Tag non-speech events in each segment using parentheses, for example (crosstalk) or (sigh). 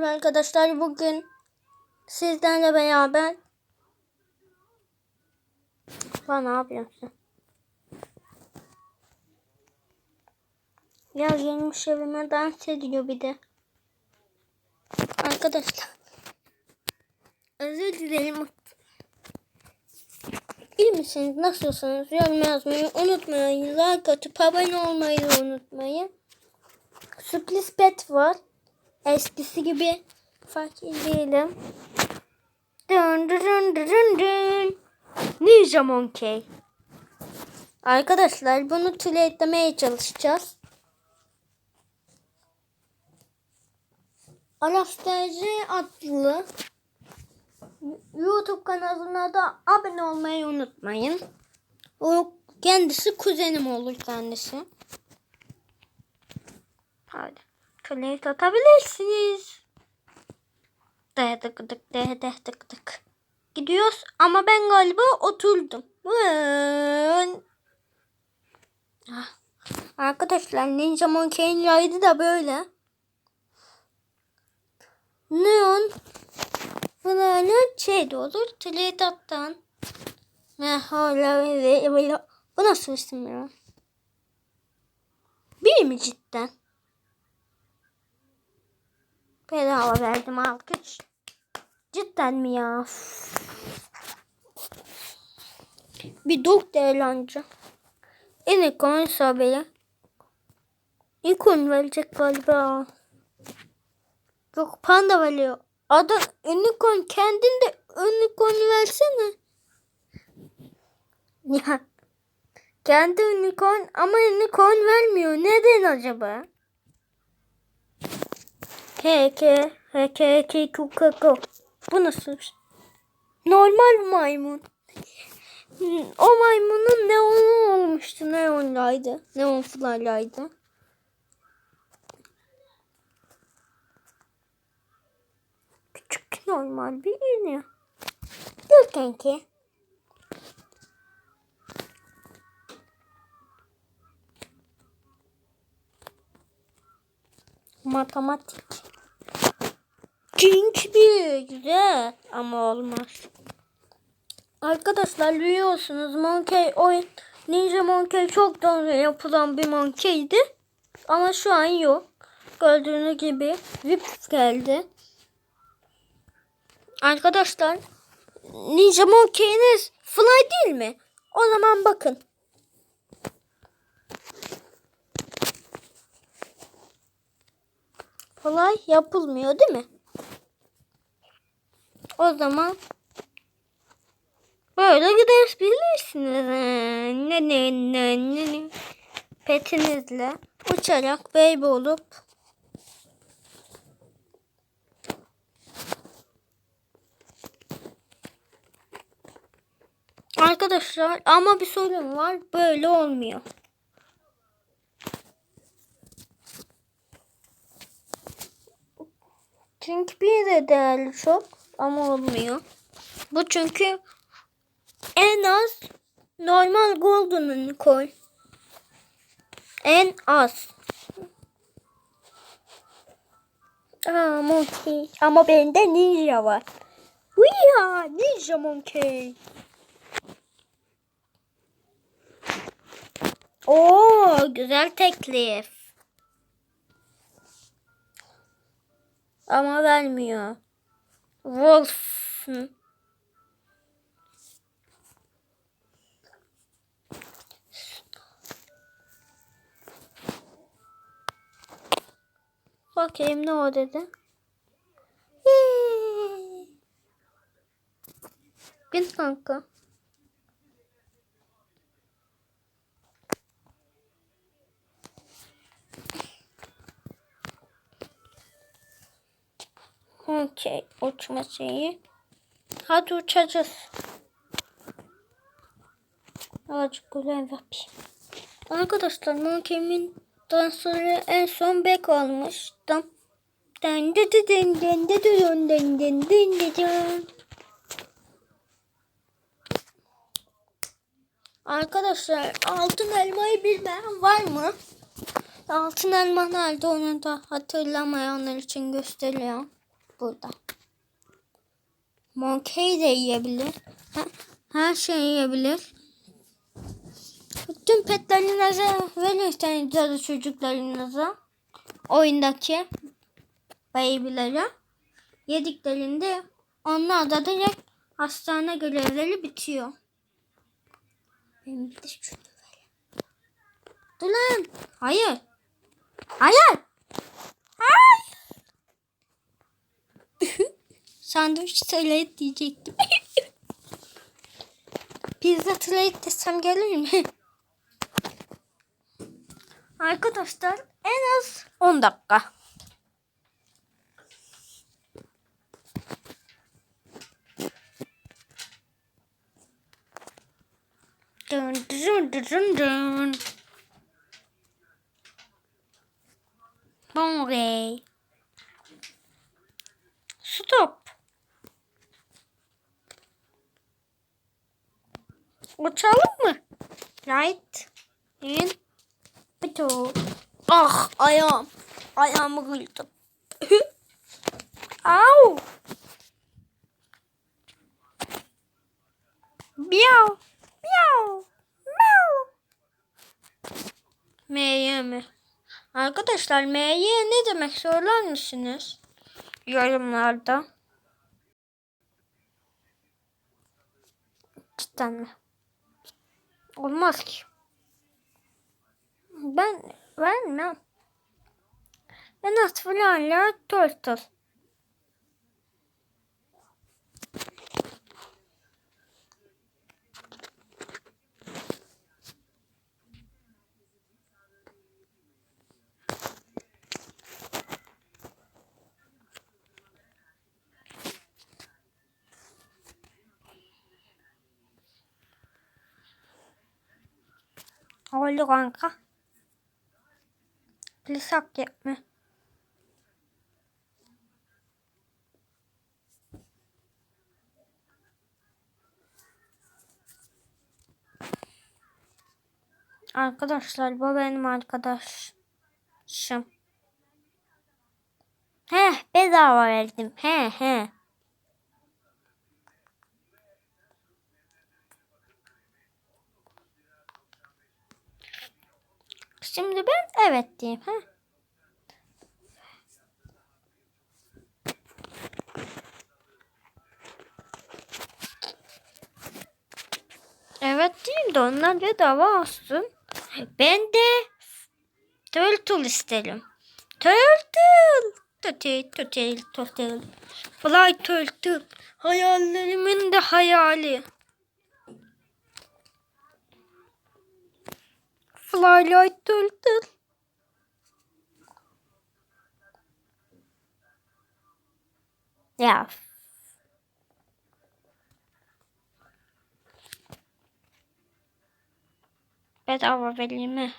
Merhaba arkadaşlar. Bugün sizlerle beraber Lan ne yapıyorsun? Ya gelmiş evime dans ediyor bir de. Arkadaşlar. Özür dilerim. İyi misiniz? Nasılsınız? Yorum yazmayı unutmayın. Like atıp abone olmayı unutmayın. Sürpriz pet var. Eskisi gibi fakir değilim. Dın dın dın dın. Ninja Monkey. Arkadaşlar bunu trade'lemeye çalışacağız. Araştırıcı adlı YouTube kanalına da abone olmayı unutmayın. O kendisi kuzenim olur kendisi. Hadi. Trade atabilirsiniz. Dık dık dık dık. Gidiyoruz ama ben galiba oturdum. Vın. Ah. Arkadaşlar Ninja Monkey'in ride'ı da böyle. Neon falan şey de olur. Böyle. Bu nasıl isim ya? Bir mi cidden? Bedava verdim alkış. Cidden mi ya? Bir dok değerlenci. İnikon sabile. İkon verecek galiba. Yok panda veriyor. Adam unicorn kendin de unicorn versene. Ya. Kendi unicorn ama unicorn vermiyor. Neden acaba? Heke, heke, heke, kukako. Bu nasıl? şey? Normal maymun. O maymunun neon olmuştu. Neonlaydı. Neon fly'laydı. Küçük normal bir iğne. Dur kanki. Matematik. Cink bir güzel ama olmaz. Arkadaşlar biliyorsunuz Monkey oyun Ninja Monkey çok daha yapılan bir monkeydi. Ama şu an yok. Gördüğünüz gibi VIP geldi. Arkadaşlar Ninja Monkey'iniz Fly değil mi? O zaman bakın. Fly yapılmıyor değil mi? O zaman böyle gidebilirsiniz. Ne ne ne ne ne. Petinizle uçarak baby olup Arkadaşlar ama bir sorun var. Böyle olmuyor. Çünkü bir de değerli çok ama olmuyor. Bu çünkü en az normal golden'ını koy. En az. Aa monkey. Ama bende ninja var. Uya ninja monkey. Oo güzel teklif. Ama vermiyor. Wolf. Bakayım ne o dedi. Bin kanka. Okey. Uçma şeyi. Hadi uçacağız. Azıcık görev yapayım. Arkadaşlar Monkey'min dansları en son bek almıştım. Den de de den den de de den den den den de. Arkadaşlar altın elmayı bilmeyen var mı? Altın elma nerede onu da hatırlamayanlar için gösteriyor. Burada. Monkey de yiyebilir. Her, her şeyi yiyebilir. Tüm petlerinize verirseniz ya da çocuklarınıza oyundaki baby'lere yediklerinde onlar da direkt hastane görevleri bitiyor. Benim de şunu ver. Dur lan. Hayır. Hayır. Hayır. Sandviç trade diyecektim. (laughs) Pizza trade desem gelir mi? (laughs) Arkadaşlar en az 10 dakika. Dun dun dun dun. Bon. Stop. Uçalım mı? Right. In. Bito. Ah ayağım. Ayağımı kırdım. (laughs) Au. Miau. Miau. Miau. M'ye mi? Arkadaşlar M'ye ne demek söyler misiniz? Yorumlarda. Cidden mi? Olmaz ki. Ben vermem. Ben at falanla turtle. Oldu kanka. Lisak yapma. Arkadaşlar bu benim arkadaşım. He bedava verdim. He he. Şimdi ben evet diyeyim. He. Evet diyeyim de onlar bedava olsun. Ben de turtle isterim. Turtle. Turtle, turtle, turtle. Fly turtle. Hayallerimin de hayali. Fly like turtle. Ya. Bedava vereyim mi?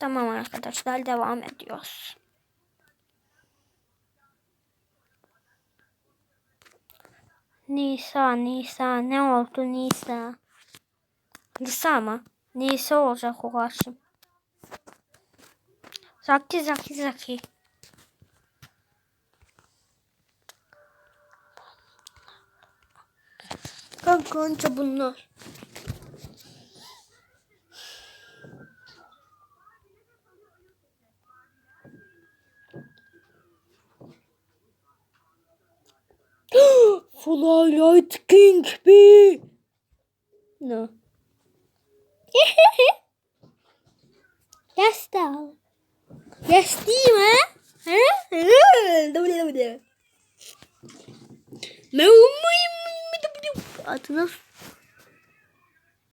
Tamam arkadaşlar devam ediyoruz. Nisa, Nisa ne oldu Nisa? Lisa mı? Nisa olacak o karşım. Zaki, Zaki, Zaki. Kanka anca bunlar. Fly Be. No. yes, though. Yes, değil mi? Adına